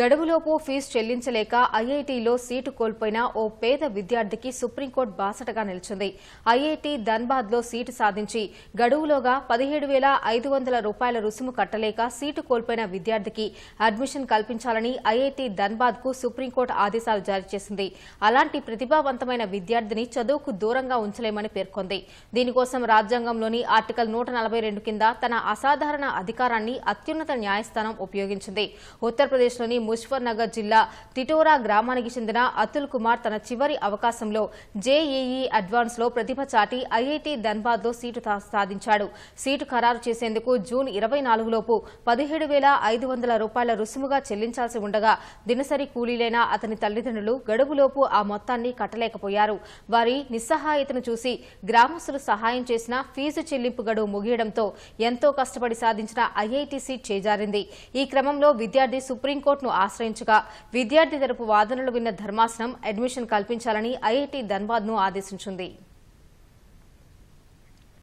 గడువులోపు ఫీజు చెల్లించలేక ఐఐటీలో సీటు కోల్పోయిన ఓ పేద విద్యార్థికి సుప్రీంకోర్టు బాసటగా నిలిచింది. ఐఐటీ ధన్బాద్లో సీటు సాధించి గడువులోగా పదిహేడు వేల ఐదు వందల రూపాయల రుసుము కట్టలేక సీటు కోల్పోయిన విద్యార్థికి అడ్మిషన్ కల్పించాలని ఐఐటీ ధన్బాద్కు సుప్రీంకోర్టు ఆదేశాలు జారీ చేసింది. అలాంటి ప్రతిభావంతమైన విద్యార్థిని చదువుకు దూరంగా ఉంచలేమని పేర్కొంది. దీనికోసం రాజ్యాంగంలోని ఆర్టికల్ నూట నలభై రెండు కింద తన అసాధారణ అధికారాన్ని అత్యున్నత న్యాయస్థానం ఉపయోగించింది. ఉత్తరప్రదేశ్లోని ముజఫర్ నగర్ జిల్లా తిటోరా గ్రామానికి చెందిన అతుల్ కుమార్ తన చివరి అవకాశంలో జేఈఈ అడ్వాన్స్లో ప్రతిభ చాటి ఐఐటి ధన్బాద్లో సీటు సాధించాడు. సీటు ఖరారు చేసేందుకు జూన్ ఇరవై నాలుగులోపు పదిహేడు వేల ఐదు వందల రూపాయల రుసుముగా చెల్లించాల్సి ఉండగా దినసరి కూలీలైన అతని తల్లిదండ్రులు గడువులోపు ఆ మొత్తాన్ని కట్టలేకపోయారు. వారి నిస్సహాయతను చూసి గ్రామస్తులు సహాయం చేసిన ఫీజు చెల్లింపు గడువు ముగియడంతో ఎంతో కష్టపడి సాధించిన ఐఐటి సీట్ చేజారింది. ఈ క్రమంలో విద్యార్థి సుప్రీంకోర్టును ఆశ్రయించగా విద్యార్థి తరపు వాదనలు విన్న ధర్మాసనం అడ్మిషన్ కల్పించాలని ఐఐటి ధన్బాద్ను ఆదేశించింది.